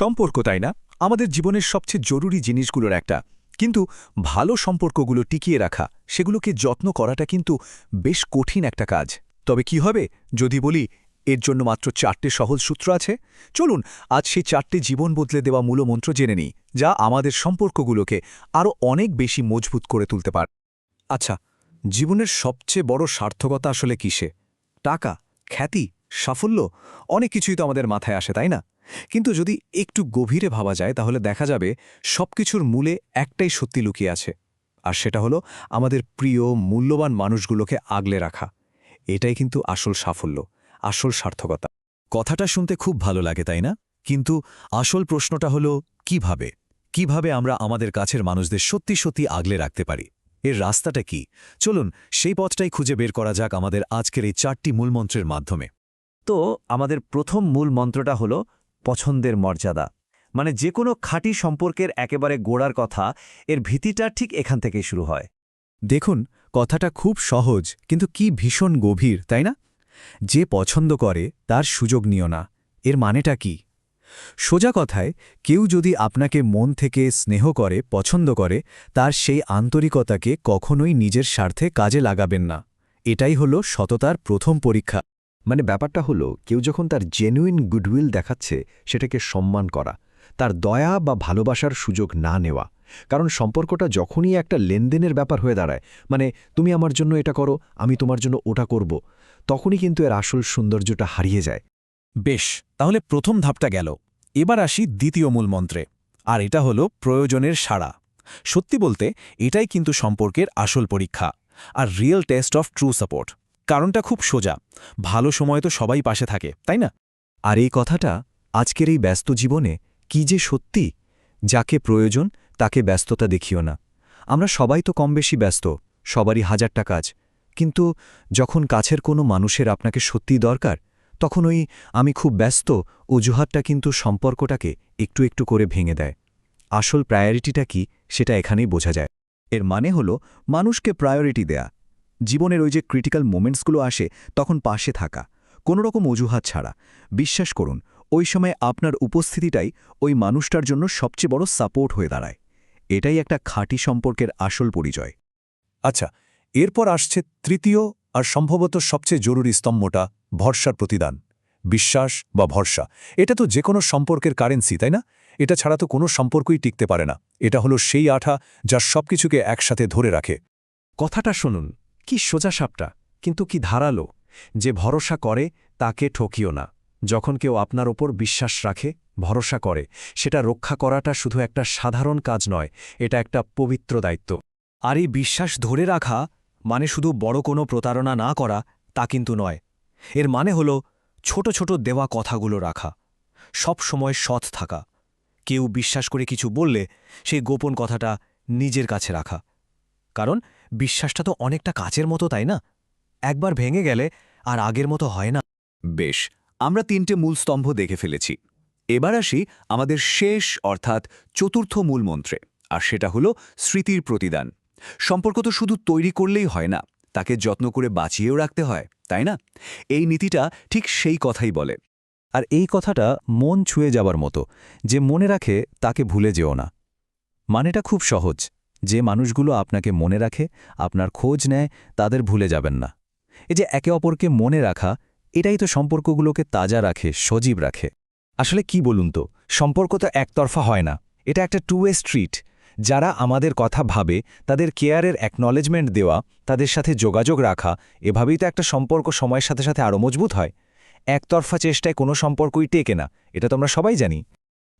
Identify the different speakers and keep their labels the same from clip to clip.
Speaker 1: সম্পর্ক, তাই না? আমাদের জীবনের সবচেয়ে জরুরি জিনিসগুলোর একটা। কিন্তু ভালো সম্পর্কগুলো টিকিয়ে রাখা, সেগুলোকে যত্ন করাটা কিন্তু বেশ কঠিন একটা কাজ। তবে কি হবে? যদি বলি, এর জন্য মাত্র চারটে সহজ সূত্র আছে। চলুন, আজ সেই চারটে জীবন বদলে দেওয়া মূলমন্ত্র জেনে নিই, যা আমাদের সম্পর্কগুলোকে আরও অনেক বেশি মজবুত করে তুলতে পারে।
Speaker 2: আচ্ছা জীবনের সবচেয়ে বড় সার্থকতা আসলে কিসে? টাকা, খ্যাতি, সাফল্য, অনেক কিছুই তো আমাদের মাথায় আসে, তাই না? কিন্তু যদি একটু গভীরে ভাবা যায়, তাহলে দেখা যাবে সবকিছুর মূলে একটাই সত্যি লুকিয়ে আছে, আর সেটা হলো আমাদের প্রিয়, মূল্যবান মানুষগুলোকে আগলে রাখা। এটাই কিন্তু আসল সাফল্য, আসল সার্থকতা।
Speaker 3: কথাটা শুনতে খুব ভালো লাগে, তাই না? কিন্তু আসল প্রশ্নটা হলো, কীভাবে? কীভাবে আমরা আমাদের কাছের মানুষদের সত্যি সত্যি আগলে রাখতে পারি? এর রাস্তাটা কি? চলুন, সেই পথটাই খুঁজে বের করা যাক আমাদের আজকের এই চারটি মূলমন্ত্রের মাধ্যমে।
Speaker 4: তো, আমাদের প্রথম মূল মন্ত্রটা হলো পছন্দের মর্যাদা। মানে যে কোনো খাঁটি সম্পর্কের একেবারে গোড়ার কথা, এর ভীতিটা ঠিক এখান থেকেই শুরু হয়।
Speaker 2: দেখুন, কথাটা খুব সহজ, কিন্তু কি ভীষণ গভীর, তাই না? যে পছন্দ করে, তার সুযোগ নিও না। এর মানেটা কি? সোজা কথায়, কেউ যদি আপনাকে মন থেকে স্নেহ করে, পছন্দ করে, তার সেই আন্তরিকতাকে কখনোই নিজের স্বার্থে কাজে লাগাবেন না। এটাই হলো সততার প্রথম পরীক্ষা।
Speaker 5: মানে ব্যাপারটা হলো, কেউ যখন তার জেনুইন গুডউইল দেখাচ্ছে, সেটাকে সম্মান করা, তার দয়া বা ভালোবাসার সুযোগ না নেওয়া। কারণ সম্পর্কটা যখনই একটা লেনদেনের ব্যাপার হয়ে দাঁড়ায় মানে তুমি আমার জন্য এটা করো, আমি তোমার জন্য ওটা করব, তখনই কিন্তু এর আসল সৌন্দর্যটা হারিয়ে যায়।
Speaker 3: বেশ, তাহলে প্রথম ধাপটা গেল। এবার আসি দ্বিতীয় মূল মন্ত্রে, আর এটা হলো প্রয়োজনের সাড়া। সত্যি বলতে, এটাই কিন্তু সম্পর্কের আসল পরীক্ষা, আর real test of true support কারণটা খুব সোজা। ভালো সময় তো সবাই পাশে থাকে, তাই না?
Speaker 2: আর এই কথাটা আজকের এই ব্যস্ত জীবনে কি যে সত্যি, যাকে প্রয়োজন তাকে ব্যস্ততা দেখিও না। আমরা সবাই তো কম বেশি ব্যস্ত, সবারই হাজারটা কাজ। কিন্তু যখন কাছের কোনো মানুষের আপনাকে সত্যিই দরকার, তখন ওই আমি খুব ব্যস্ত অজুহাতটা কিন্তু সম্পর্কটাকে একটু একটু করে ভেঙে দেয়। আসল প্রায়োরিটিটা কি সেটা এখানেই বোঝা যায়। এর মানে হল মানুষকে প্রায়োরিটি দেয়া জীবনের ওই যে ক্রিটিক্যাল মোমেন্টসগুলো আসে, তখন পাশে থাকা। কোনো রকম অজুহাত ছাড়া। বিশ্বাস করুন, ওই সময় আপনার উপস্থিতিটাই ওই মানুষটার জন্য সবচেয়ে বড় সাপোর্ট হয়ে দাঁড়ায়। এটাই একটা খাঁটি সম্পর্কের আসল পরিচয়।
Speaker 3: আচ্ছা এরপর আসছে তৃতীয় আর সম্ভবত সবচেয়ে জরুরি স্তম্ভটা, ভরসার প্রতিদান। বিশ্বাস বা ভরসা। এটা তো যে কোনো সম্পর্কের কারেন্সি তাই না? এটা ছাড়া তো কোনো সম্পর্কই টিকতে পারে না। এটা হলো সেই আঠা যা সবকিছুকে একসাথে ধরে রাখে।
Speaker 2: কথাটা শুনুন। কি সোজাসাপটা কিন্তু কি ধারালো। যে ভরসা করে, তাকে ঠকিও না। যখন কেউ আপনার ওপর বিশ্বাস রাখে, ভরসা করে। সেটা রক্ষা করাটা শুধু একটা সাধারণ কাজ নয়, এটা একটা পবিত্র দায়িত্ব। আর এই বিশ্বাস ধরে রাখা মানে শুধু বড় কোনো প্রতারণা না করা, তা কিন্তু নয়। এর মানে হল, ছোট ছোট দেওয়া কথাগুলো রাখা। সব সময় সৎ থাকা। কেউ বিশ্বাস করে কিছু বললে, সেই গোপন কথাটা নিজের কাছে রাখা। কারণ বিশ্বাসটা তো অনেকটা কাচের মতো, তাই না? একবার ভেঙে গেলে আর আগের মতো হয় না।
Speaker 1: বেশ, আমরা তিনটে মূল স্তম্ভ দেখে ফেলেছি। এবার আসি আমাদের শেষ, অর্থাৎ চতুর্থ মূল মন্ত্রে, আর সেটা হলো স্মৃতির প্রতিদান। সম্পর্ক তো শুধু তৈরি করলেই হয় না, তাকে যত্ন করে বাঁচিয়েও রাখতে হয়, তাই না? এই নীতিটা ঠিক সেই কথাই বলে।
Speaker 2: আর এই কথাটা মন ছুঁয়ে যাবার মতো, যে মনে রাখে তাকে ভুলে যেও না। মানেটা খুব সহজ। যে মানুষগুলো আপনাকে মনে রাখে, আপনার খোঁজ নেয়, তাদের ভুলে যাবেন না। এ যে একে অপরকে মনে রাখা, এটাই তো সম্পর্কগুলোকে তাজা রাখে, সজীব রাখে। আসলে কি বলুন তো, সম্পর্ক তো একতরফা হয় না। এটা একটা টু ওয়ে স্ট্রিট যারা আমাদের কথা ভাবে, তাদের কেয়ারের অ্যাকনলেজমেন্ট দেওয়া, তাদের সাথে যোগাযোগ রাখা, এভাবেই তো একটা সম্পর্ক সময়ের সাথে সাথে আরও মজবুত হয়। একতরফা চেষ্টায় কোনো সম্পর্কই টেকে না, এটা তো আমরা সবাই জানি।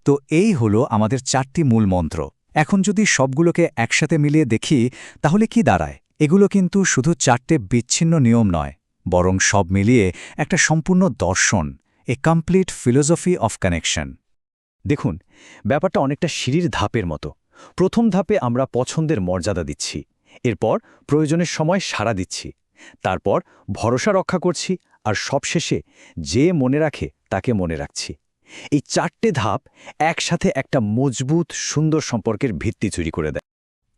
Speaker 2: তো এই হলো আমাদের চারটি মূল মন্ত্র। এখন যদি সবগুলোকে একসাথে মিলিয়ে দেখি, তাহলে কি দাঁড়ায়? এগুলো কিন্তু শুধু চারটে বিচ্ছিন্ন নিয়ম নয়, বরং সব মিলিয়ে একটা সম্পূর্ণ দর্শন, a complete philosophy of connection দেখুন, ব্যাপারটা অনেকটা সিঁড়ির ধাপের মতো। প্রথম ধাপে আমরা পছন্দের মর্যাদা দিচ্ছি, এরপর প্রয়োজনের সময় সাড়া দিচ্ছি, তারপর ভরসা রক্ষা করছি, আর সবশেষে যে মনে রাখে তাকে মনে রাখছি। এই চারটে ধাপ একসাথে একটা মজবুত, সুন্দর সম্পর্কের ভিত্তি চুরি করে দেয়।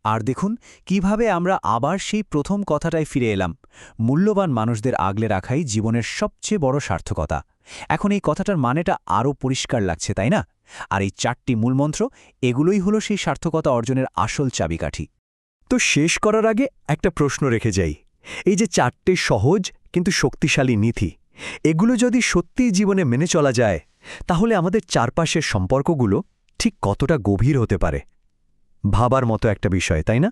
Speaker 2: আর দেখুন কীভাবে আমরা আবার সেই প্রথম কথাটায় ফিরে এলাম। মূল্যবান মানুষদের আগলে রাখাই জীবনের সবচেয়ে বড় সার্থকতা। এখন এই কথাটার মানেটা আরও পরিষ্কার লাগছে, তাই না?
Speaker 4: আর এই চারটি মূলমন্ত্র, এগুলোই হলো সেই সার্থকতা অর্জনের আসল চাবিকাঠি।
Speaker 1: তো শেষ করার আগে একটা প্রশ্ন রেখে যাই। এই যে চারটে সহজ কিন্তু শক্তিশালী নীতি এগুলো যদি সত্যিই জীবনে মেনে চলা যায়, তাহলে আমাদের চারপাশের সম্পর্কগুলো ঠিক কতটা গভীর হতে পারে? ভাবার মতো একটা বিষয়, তাই না?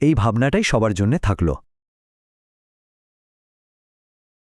Speaker 1: এই ভাবনাটাই সবার জন্যে থাকল।